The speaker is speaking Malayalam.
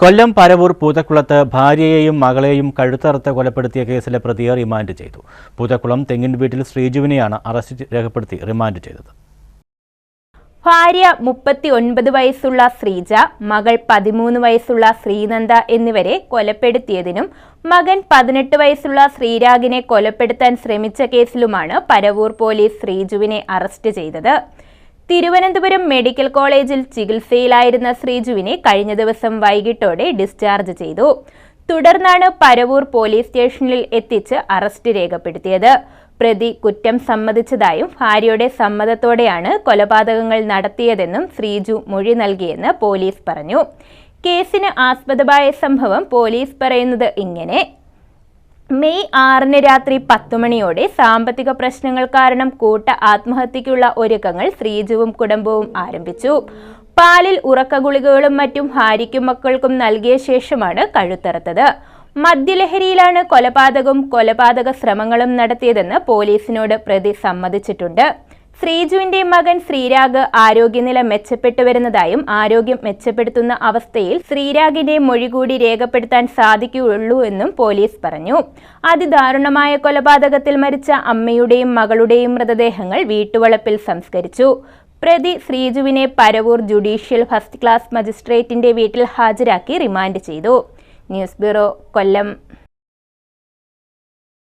കൊല്ലം പരവൂർ പൂതക്കുളത്ത് ഭാര്യയെയും മകളെയും കഴുത്തറുത്ത് കൊലപ്പെടുത്തിയ കേസിലെ പ്രതിയെ റിമാൻഡ് ചെയ്തു. പൂതക്കുളം തെങ്ങിൻ വീട്ടിൽ ശ്രീജുവിനെയാണ് അറസ്റ്റ് രേഖപ്പെടുത്തി റിമാൻഡ് ചെയ്തത്. ഭാര്യ മുപ്പത്തി ഒൻപത് വയസ്സുള്ള ശ്രീജ മകൾ പതിമൂന്ന് വയസ്സുള്ള ശ്രീനന്ദ എന്നിവരെ കൊലപ്പെടുത്തിയതിനും മകൻ പതിനെട്ട് വയസ്സുള്ള ശ്രീരാഗിനെ കൊലപ്പെടുത്താൻ ശ്രമിച്ച കേസിലുമാണ് പരവൂർ പോലീസ് ശ്രീജുവിനെ അറസ്റ്റ് ചെയ്തത്. തിരുവനന്തപുരം മെഡിക്കൽ കോളേജിൽ ചികിത്സയിലായിരുന്ന ശ്രീജുവിനെ കഴിഞ്ഞ ദിവസം വൈകിട്ടോടെ ഡിസ്ചാർജ് ചെയ്തു. തുടർന്നാണ് പരവൂർ പോലീസ് സ്റ്റേഷനിൽ എത്തിച്ച് അറസ്റ്റ് രേഖപ്പെടുത്തിയത്. പ്രതി കുറ്റം സമ്മതിച്ചതായും ഭാര്യയുടെ സമ്മതത്തോടെയാണ് കൊലപാതകങ്ങൾ നടത്തിയതെന്നും ശ്രീജു മൊഴി നൽകിയെന്ന് പോലീസ് പറഞ്ഞു. കേസിന് ആസ്പദമായ സംഭവം പോലീസ് പറയുന്നത് ഇങ്ങനെ. മെയ് ആറിന് രാത്രി പത്തു മണിയോടെ സാമ്പത്തിക പ്രശ്നങ്ങൾ കാരണം കൂട്ട ആത്മഹത്യക്കുള്ള ഒരുക്കങ്ങൾ ശ്രീജുവും കുടുംബവും ആരംഭിച്ചു. പാലിൽ ഉറക്ക ഗുളികകളും മറ്റും ഹാരിക്കും മക്കൾക്കും നൽകിയ ശേഷമാണ് കഴുത്തറുത്തത്. മദ്യലഹരിയിലാണ് കൊലപാതകവും കൊലപാതക ശ്രമങ്ങളും നടത്തിയതെന്ന് പോലീസിനോട് പ്രതി സമ്മതിച്ചിട്ടുണ്ട്. ശ്രീജുവിന്റെ മകൻ ശ്രീരാഗ് ആരോഗ്യനില മെച്ചപ്പെട്ടു വരുന്നതായും ആരോഗ്യം മെച്ചപ്പെടുത്തുന്ന അവസ്ഥയിൽ ശ്രീരാഗിന്റെ മൊഴി കൂടി രേഖപ്പെടുത്താൻ സാധിക്കുകയുള്ളൂ എന്നും പോലീസ് പറഞ്ഞു. അതിദാരുണമായ കൊലപാതകത്തിൽ മരിച്ച അമ്മയുടെയും മകളുടെയും മൃതദേഹങ്ങൾ വീട്ടുവളപ്പിൽ സംസ്കരിച്ചു. പ്രതി ശ്രീജുവിനെ പരവൂർ ജുഡീഷ്യൽ ഫസ്റ്റ് ക്ലാസ് മജിസ്ട്രേറ്റിന്റെ വീട്ടിൽ ഹാജരാക്കി റിമാൻഡ് ചെയ്തു. News bureau Kollam.